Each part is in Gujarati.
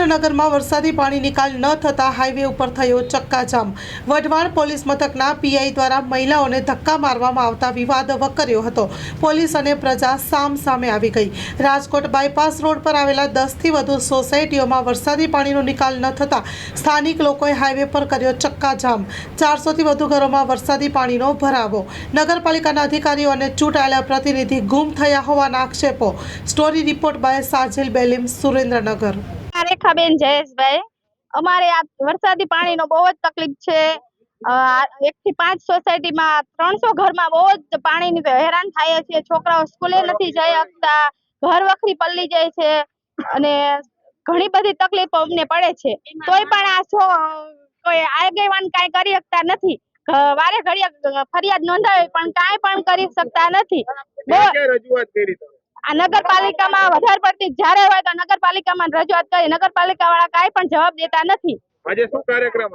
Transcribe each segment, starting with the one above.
સુરેન્દ્રનગરમાં વરસાદી પાણી નિકાલ ન થતા હાઈવે ઉપર થયો ચક્કાજામ. વઢવાણ પોલીસ મથકના પીઆઈ દ્વારા મહિલાઓને ધક્કા મારવામાં આવતા વિવાદ વકર્યો હતો. પોલીસ અને પ્રજા સામ સામે આવી ગઈ. રાજકોટ બાયપાસ રોડ પર આવેલા દસથી વધુ સોસાયટીઓમાં વરસાદી પાણીનો નિકાલ ન થતાં સ્થાનિક લોકોએ હાઈવે પર કર્યો ચક્કાજામ. ચારસોથી વધુ ઘરોમાં વરસાદી પાણીનો ભરાવો. નગરપાલિકાના અધિકારીઓ અને ચૂંટાયેલા પ્રતિનિધિ ગુમ થયા હોવાના આક્ષેપો. Story report by Sajil Belim Surendranagar. Rekhaben Jayeshbhai. અમારે આ વરસાદી પાણીનો બહુ જ તકલીફ છે. એક થી પાંચ સોસાયટીમાં ત્રણસો ઘરમાં બહુ જ પાણીની હેરાન થાય છે. છોકરાઓ સ્કૂલે નથી જઈ શકતા. ઘર વખરી પલ્લી જાય છે. અને ઘણી બધી તકલીફો અમને પડે છે. તોય પણ આ છો, કોઈ આગેવાન કાંઈ કરી શકતા નથી. વારે ઘડીએ ફરિયાદ નોંધાવી પણ કાંઈ પણ કરી શકતા નથી. રજૂઆત કરી આ નગરપાલિકામાં વધારે પડતી જ્યારે હોય તો નગરપાલિકામાં રજૂઆત કરી. નગરપાલિકા વાળા કાંઈ પણ જવાબ દેતા નથી. આજે શું કાર્યક્રમ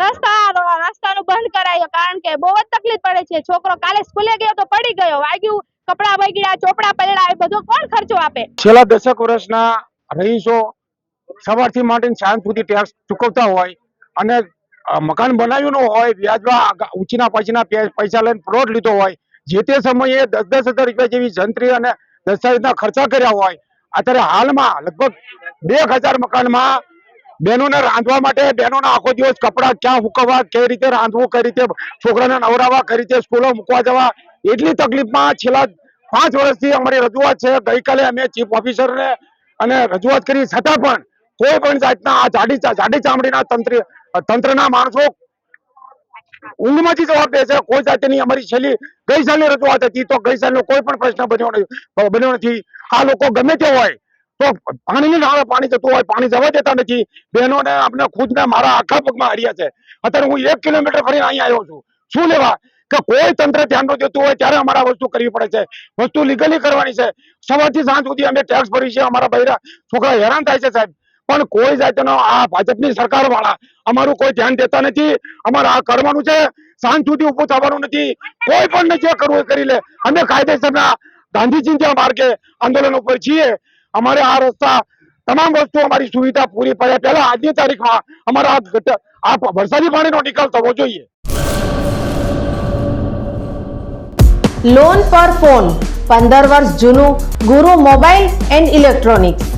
રસ્તા રસ્તાનું બંધ કરાયો કારણ કે બહુ જ તકલીફ પડે છે. છોકરો કાલે સ્કૂલે ગયો તો પડી ગયો. વાગ્યું કપડા બગડ્યા ચોપડા પલળ્યા એ બધો કોણ ખર્ચો આપે? છેલ્લા દસેક વર્ષના રહીશો સવારથી માંડીને સાંજ સુધી ટેક્સ ચૂકવતા હોય અને મકાન બનાવ્યું ન હોય વ્યાજમાં ઉચીના ઉછીના પછીના પૈસા લઈને પ્લોટ લીધો હોય જે તે સમયે દસ દસ હજાર રૂપિયા જેવી જંત્રી અને દસ્તાવેજના ખર્ચા કર્યા હોય, અત્યારે હાલમાં લગભગ બે હજાર મકાનમાં બહેનોને રાંધવા માટે, બહેનોના આખો દિવસ કપડાં ક્યાં હુકવવા કઈ રીતે રાંધવું, કઈ રીતે છોકરાને નવરાવવા કઈ રીતે સ્કૂલો મૂકવા જવા, એટલી તકલીફમાં છેલ્લા પાંચ વર્ષથી અમારી રજૂઆત છે. ગઈકાલે અમે ચીફ ઓફિસરને અને રજૂઆત કરી, છતાં પણ કોઈ પણ જાતના આ જાડી જાડી ચામડીના તંત્ર, તંત્રના માણસો ઊંઘમાંથી જવાબ દે છે. કોઈ જાતની અમારી છેલ્લી ગઈ સાલની રજૂઆત હતી તો ગઈ સાલનો કોઈ પણ પ્રશ્ન બન્યો નથી. બન્યો નથી. આ લોકો ગમે તે હોય તો પાણીની નાળે પાણી જતું હોય, પાણી જવા દેતા નથી. બહેનોને આપણે ખુદને મારા આખા પગમાં હાર્યા છે. અત્યારે હું એક કિલોમીટર ફરીને અહીં આવ્યો છું. શું લેવા? કે કોઈ તંત્ર ધ્યાન દેતું હોય ત્યારે અમારે વસ્તુ કરવી પડે છે. વસ્તુ લીગલી કરવાની છે. સવારથી સાંજ સુધી અમે ટેક્સ ભરી છે અમારા બૈરા છોકરા હેરાન થાય છે સાહેબ. પણ કોઈ જાતનો આ ભાજપની સરકાર વાળા અમારું કોઈ ધ્યાન દેતા નથી. અમારે આ કરવાનું છે. સાંજ સુધી ઉભું થવાનું નથી. કોઈ પણ જે કરવું કરી લે. અમે કાયદેસરના ગાંધીજી માર્ગે આંદોલન ઉપર છીએ. અમારે આ રસ્તા તમામ વસ્તુ અમારી સુવિધા પૂરી પડે. પહેલા આજની તારીખમાં અમારા આ વરસાદી પાણીનો નિકાલ થવો જોઈએ. લોન પર ફોન પંદર વર્ષ જૂનું ગુરુ મોબાઈલ એન્ડ ઇલેક્ટ્રોનિક્સ.